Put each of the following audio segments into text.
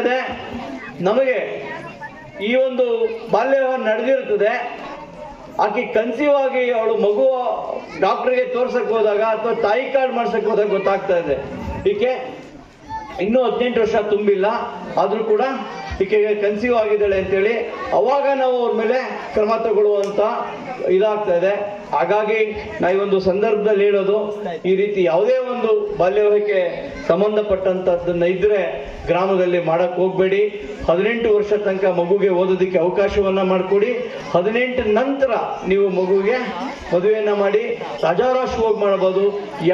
ಇದೆ ನಮಗೆ ಈ ಒಂದು ಬಾಲ್ಯವನ್ನು ನಡೆದಿರುತ್ತದೆ ಆಕೆ ಕನ್ಸೀವ್ ಆಗಿ ಅವಳು ಮಗು ಡಾಕ್ಟರ್ಗೆ ತೋರ್ಸಕ್ ಹೋದಾಗ ಅಥವಾ ತಾಯಿ ಕಾರ್ಡ್ ಮಾಡ್ಸಕ್ ಹೋದಾಗ ಗೊತ್ತಾಗ್ತಾ ಇದೆ ಈಕೆ ಇನ್ನೂ ಹದಿನೆಂಟು ವರ್ಷ ತುಂಬಿಲ್ಲ. ಆದರೂ ಕೂಡ ಈಕೆಗೆ ಕನ್ಸೀವ್ ಆಗಿದ್ದಾಳೆ ಅಂತೇಳಿ ಅವಾಗ ನಾವು ಅವ್ರ ಮೇಲೆ ಕ್ರಮ ತಗೊಳ್ಳುವಂತ ಇದಾಗ್ತಾ ಇದೆ ಹಾಗಾಗಿ ನಾ ಈ ಒಂದು ಸಂದರ್ಭದಲ್ಲಿ ಹೇಳೋದು, ಈ ರೀತಿ ಯಾವುದೇ ಒಂದು ಬಾಲ್ಯವಿವಾಹಕ್ಕೆ ಸಂಬಂಧಪಟ್ಟಂಥದ್ದನ್ನ ಇದ್ರೆ ಗ್ರಾಮದಲ್ಲಿ ಮಾಡಕ್ ಹೋಗ್ಬೇಡಿ. ಹದಿನೆಂಟು ವರ್ಷ ತನಕ ಮಗುಗೆ ಓದೋದಕ್ಕೆ ಅವಕಾಶವನ್ನ ಮಾಡಿಕೊಡಿ. ಹದಿನೆಂಟು ನಂತರ ನೀವು ಮಗುಗೆ ಮದುವೆಯನ್ನ ಮಾಡಿ ರಾಜಾರಾಷ್ಟ್ರವಾಗಿ ಮಾಡ್ಬೋದು,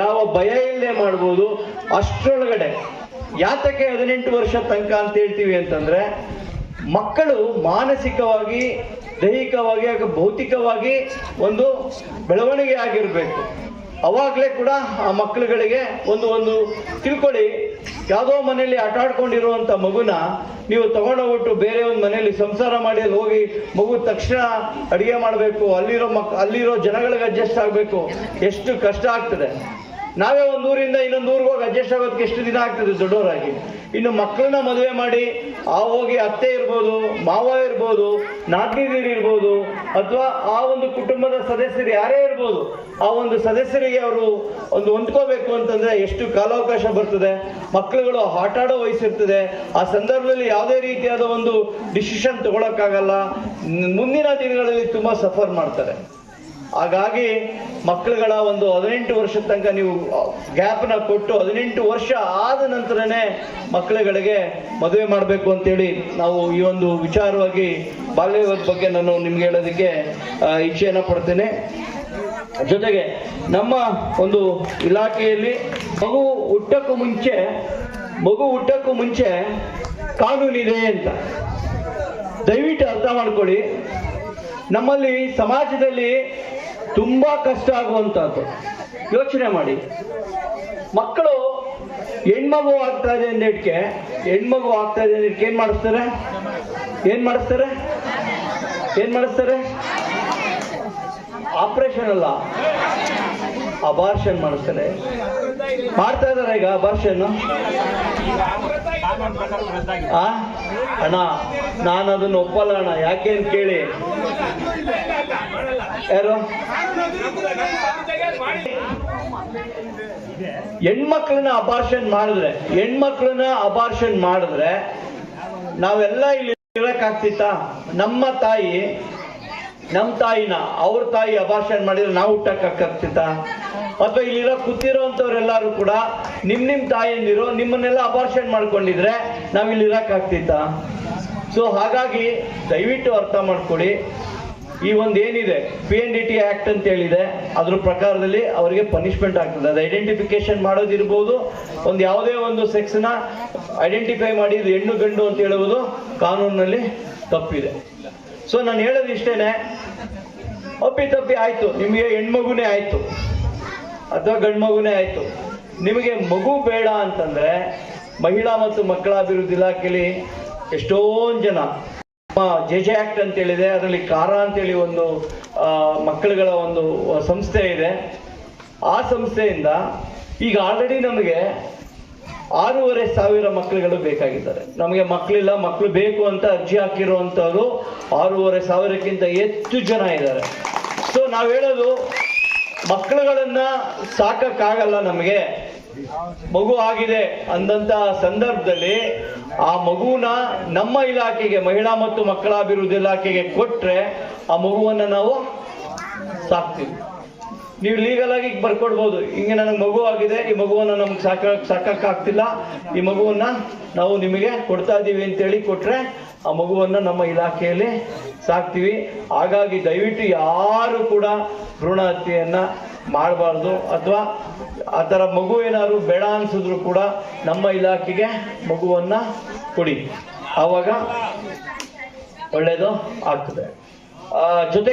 ಯಾವ ಭಯ ಇಲ್ಲದೆ ಮಾಡ್ಬೋದು. ಅಷ್ಟರೊಳಗಡೆ ಯಾತಕ್ಕೆ ಹದಿನೆಂಟು ವರ್ಷ ತನಕ ಅಂತ ಹೇಳ್ತೀವಿ ಅಂತಂದ್ರೆ, ಮಕ್ಕಳು ಮಾನಸಿಕವಾಗಿ, ದೈಹಿಕವಾಗಿ ಹಾಗೂ ಭೌತಿಕವಾಗಿ ಒಂದು ಬೆಳವಣಿಗೆ ಆಗಿರಬೇಕು. ಅವಾಗಲೇ ಕೂಡ ಆ ಮಕ್ಕಳುಗಳಿಗೆ ಒಂದು ಒಂದು ತಿಳ್ಕೊಳ್ಳಿ. ಯಾವುದೋ ಮನೆಯಲ್ಲಿ ಆಟ ಆಡ್ಕೊಂಡಿರುವಂತ ಮಗುನ ನೀವು ತಗೊಂಡೋಗ್ಬಿಟ್ಟು ಬೇರೆ ಒಂದು ಮನೆಯಲ್ಲಿ ಸಂಸಾರ ಮಾಡಿ ಅಲ್ಲಿ ಹೋಗಿ ಮಗು ತಕ್ಷಣ ಅಡುಗೆ ಮಾಡಬೇಕು, ಅಲ್ಲಿರೋ ಮಕ್, ಅಲ್ಲಿರೋ ಜನಗಳಿಗೆ ಅಡ್ಜಸ್ಟ್ ಆಗಬೇಕು. ಎಷ್ಟು ಕಷ್ಟ ಆಗ್ತದೆ. ನಾವೇ ಒಂದು ಊರಿಂದ ಇನ್ನೊಂದು ಊರಿಗೆ ಹೋಗಿ ಅಡ್ಜಸ್ಟ್ ಆಗೋದಕ್ಕೆ ಎಷ್ಟು ದಿನ ಆಗ್ತದೆ ದೊಡ್ಡವರಾಗಿ. ಇನ್ನು ಮಕ್ಕಳನ್ನ ಮದುವೆ ಮಾಡಿ, ಆ ಹೋಗಿ ಅತ್ತೆ ಇರ್ಬೋದು, ಮಾವ ಇರ್ಬೋದು ನಾದ್ನಿದಿರು ಇರ್ಬೋದು, ಅಥವಾ ಆ ಒಂದು ಕುಟುಂಬದ ಸದಸ್ಯರು ಯಾರೇ ಇರ್ಬೋದು, ಆ ಒಂದು ಸದಸ್ಯರಿಗೆ ಅವರು ಒಂದು ಹೊಂದ್ಕೋಬೇಕು ಅಂತಂದ್ರೆ ಎಷ್ಟು ಕಾಲಾವಕಾಶ ಬರ್ತದೆ ಮಕ್ಕಳುಗಳು ಆಟ ಆಡೋ ವಯಸ್ಸಿರ್ತದೆ, ಆ ಸಂದರ್ಭದಲ್ಲಿ ಯಾವುದೇ ರೀತಿಯಾದ ಒಂದು ಡಿಸಿಷನ್ ತಗೊಳಕ್ಕಾಗಲ್ಲ. ಮುಂದಿನ ದಿನಗಳಲ್ಲಿ ತುಂಬಾ ಸಫರ್ ಮಾಡ್ತಾರೆ. ಹಾಗಾಗಿ ಮಕ್ಕಳುಗಳ ಒಂದು ಹದಿನೆಂಟು ವರ್ಷದ ತನಕ ನೀವು ಗ್ಯಾಪ್ನ ಕೊಟ್ಟು ಹದಿನೆಂಟು ವರ್ಷ ಆದ ನಂತರನೇ ಮಕ್ಕಳುಗಳಿಗೆ ಮದುವೆ ಮಾಡಬೇಕು ಅಂತೇಳಿ ನಾವು ಈ ಒಂದು ವಿಚಾರವಾಗಿ ಬಾಲ್ಯ ಬಗ್ಗೆ ನಾನು ನಿಮ್ಗೆ ಹೇಳೋದಕ್ಕೆ ಇಚ್ಛೆಯನ್ನ ಪಡ್ತೇನೆ. ಜೊತೆಗೆ ನಮ್ಮ ಒಂದು ಇಲಾಖೆಯಲ್ಲಿ ಮಗು ಹುಟ್ಟಕ್ಕೂ ಮುಂಚೆ, ಮಗು ಹುಟ್ಟಕ್ಕೂ ಮುಂಚೆ ಕಾನೂನಿದೆ ಅಂತ. ದಯವಿಟ್ಟು ಅರ್ಥ ಮಾಡ್ಕೊಳ್ಳಿ. ನಮ್ಮಲ್ಲಿ ಸಮಾಜದಲ್ಲಿ ತುಂಬಾ ಕಷ್ಟ ಆಗುವಂತಹದ್ದು. ಯೋಚನೆ ಮಾಡಿ. ಮಕ್ಕಳು ಹೆಣ್ಮಗು ಆಗ್ತಾ ಇದೆ ಅಂದಿಟ್ಕೆ ಹೆಣ್ಮಗು ಆಗ್ತಾ ಇದೆ ಅಂದಿಟ್ಕೆ ಏನ್ ಮಾಡಿಸ್ತಾರೆ? ಏನ್ ಮಾಡಿಸ್ತಾರೆ? ಏನ್ ಮಾಡಿಸ್ತಾರೆ? ಆಪರೇಷನ್ ಅಲ್ಲ. ಅಬಾರ್ಷನ್ ಮಾಡಿಸ್ತಾರೆ. ಮಾಡ್ತಾ ಇದಾರೆ ಈಗ ಅಬಾರ್ಷನ್ ಅಣ್ಣ ನಾನು ಅದನ್ನ ಒಪ್ಪಲ್ಲ ಅಣ್ಣ. ಯಾಕೆ ಅಂತ ಕೇಳಿ. ಯಾರು? ಹೆಣ್ಮಕ್ಳನ್ನ ಅಬಾರ್ಷನ್ ಮಾಡಿದ್ರೆ, ಹೆಣ್ಮಕ್ಳನ್ನ ಅಬಾರ್ಷನ್ ಮಾಡಿದ್ರೆ ನಾವೆಲ್ಲ ಇಲ್ಲಿ ಇರಕ್ಕಾಗ್ತಿತ್ತ ನಮ್ಮ ತಾಯಿ, ನಮ್ಮ ತಾಯಿನ, ಅವ್ರ ತಾಯಿ ಅಭಾಷಣ ಮಾಡಿದ್ರೆ ನಾವು ಹುಟ್ಟಕ್ಕಾಗ್ತಿತ್ತ ಅಥವಾ ಇಲ್ಲಿರೋ ಕೂತಿರೋಂಥವ್ರೆಲ್ಲರೂ ಕೂಡ ನಿಮ್ಮ ನಿಮ್ಮ ತಾಯಿಯಂದಿರು ನಿಮ್ಮನ್ನೆಲ್ಲ ಅಭಾಷಣ ಮಾಡ್ಕೊಂಡಿದ್ರೆ ನಾವು ಇಲ್ಲಿ ಇರಕ್ಕಾಗ್ತಿತ್ತ ಸೊ ಹಾಗಾಗಿ ದಯವಿಟ್ಟು ಅರ್ಥ ಮಾಡ್ಕೊಳ್ಳಿ. ಈ ಒಂದು ಏನಿದೆ? P N D T act ಅಂತ ಹೇಳಿದೆ. ಅದ್ರ ಪ್ರಕಾರದಲ್ಲಿ ಅವರಿಗೆ ಪನಿಷ್ಮೆಂಟ್ ಆಗ್ತದೆ. ಅದು ಐಡೆಂಟಿಫಿಕೇಶನ್ ಮಾಡೋದಿರ್ಬೋದು. ಒಂದು ಯಾವುದೇ ಒಂದು ಸೆಕ್ಸ್ನ ಐಡೆಂಟಿಫೈ ಮಾಡಿ ಇದು ಹೆಣ್ಣು ಗಂಡು ಅಂತ ಹೇಳುವುದು ಕಾನೂನಿನಲ್ಲಿ ತಪ್ಪಿದೆ. ಸೊ ನಾನು ಹೇಳೋದು ಇಷ್ಟೇನೆ. ಒಪ್ಪಿ ತಪ್ಪಿ ಆಯ್ತು. ನಿಮಗೆ ಹೆಣ್ಮಗುನೇ ಆಯ್ತು. ಅಥವಾ ಗಂಡು ಮಗುನೇ ಆಯ್ತು. ನಿಮಗೆ ಮಗು ಬೇಡ ಅಂತಂದ್ರೆ ಮಹಿಳಾ ಮತ್ತು ಮಕ್ಕಳ ಅಭಿವೃದ್ಧಿ ಇಲಾಖೆಯಲ್ಲಿ ಎಷ್ಟೊಂದು ಜನ ಜೆ ಜೆ ಆಕ್ಟ್ ಅಂತ ಹೇಳಿದೆ, ಅದರಲ್ಲಿ ಕಾರ ಅಂತೇಳಿ ಒಂದು ಮಕ್ಕಳುಗಳ ಒಂದು ಸಂಸ್ಥೆ ಇದೆ. ಆ ಸಂಸ್ಥೆಯಿಂದ ಈಗ ಆಲ್ರೆಡಿ ನಮಗೆ ಆರೂವರೆ ಸಾವಿರ ಮಕ್ಕಳುಗಳು ಬೇಕಾಗಿದ್ದಾರೆ. ನಮಗೆ ಮಕ್ಕಳಿಲ್ಲ, ಮಕ್ಕಳು ಬೇಕು ಅಂತ ಅರ್ಜಿ ಹಾಕಿರುವಂಥವ್ರು ಆರೂವರೆ ಸಾವಿರಕ್ಕಿಂತ ಹೆಚ್ಚು ಜನ ಇದ್ದಾರೆ. ಸೊ ನಾವು ಹೇಳೋದು, ಮಕ್ಕಳುಗಳನ್ನ ಸಾಕಕ್ಕಾಗಲ್ಲ ನಮಗೆ. ಮಗು ಆಗಿದೆ ಅಂದಂತ ಸಂದರ್ಭದಲ್ಲಿ ಆ ಮಗುನ ನಮ್ಮ ಇಲಾಖೆಗೆ, ಮಹಿಳಾ ಮತ್ತು ಮಕ್ಕಳ ಅಭಿವೃದ್ಧಿ ಇಲಾಖೆಗೆ ಕೊಟ್ರೆ ಆ ಮಗುವನ್ನ ನಾವು ಸಾಕ್ತೀವಿ. ನೀವು ಲೀಗಲ್ ಆಗಿ ಬರ್ಕೊಡ್ಬೋದು. ಹಿಂಗೆ ನನಗೆ ಮಗು ಆಗಿದೆ, ಈ ಮಗುವನ್ನ ನಮ್ಗೆ ಸಾಕ, ಸಾಕಕ್ಕಾಗ್ತಿಲ್ಲ. ಈ ಮಗುವನ್ನ ನಾವು ನಿಮಗೆ ಕೊಡ್ತಾ ಇದ್ದೀವಿ ಅಂತೇಳಿ ಕೊಟ್ರೆ ಆ ಮಗುವನ್ನ ನಮ್ಮ ಇಲಾಖೆಯಲ್ಲಿ ಸಾಕ್ತೀವಿ. ಹಾಗಾಗಿ ದಯವಿಟ್ಟು ಯಾರು ಕೂಡ ಭ್ರೂಣ ಹತ್ಯೆಯನ್ನು ಮಾಡಬಾರ್ದು. ಅಥವಾ ಆ ಥರ ಮಗು ಏನಾದ್ರು ಬೇಡ ಅನ್ಸಿದ್ರು ಕೂಡ ನಮ್ಮ ಇಲಾಖೆಗೆ ಮಗುವನ್ನ ಕೊಡಿ. ಆವಾಗ ಒಳ್ಳೇದು ಆಗ್ತದೆ. ಜೊತೆ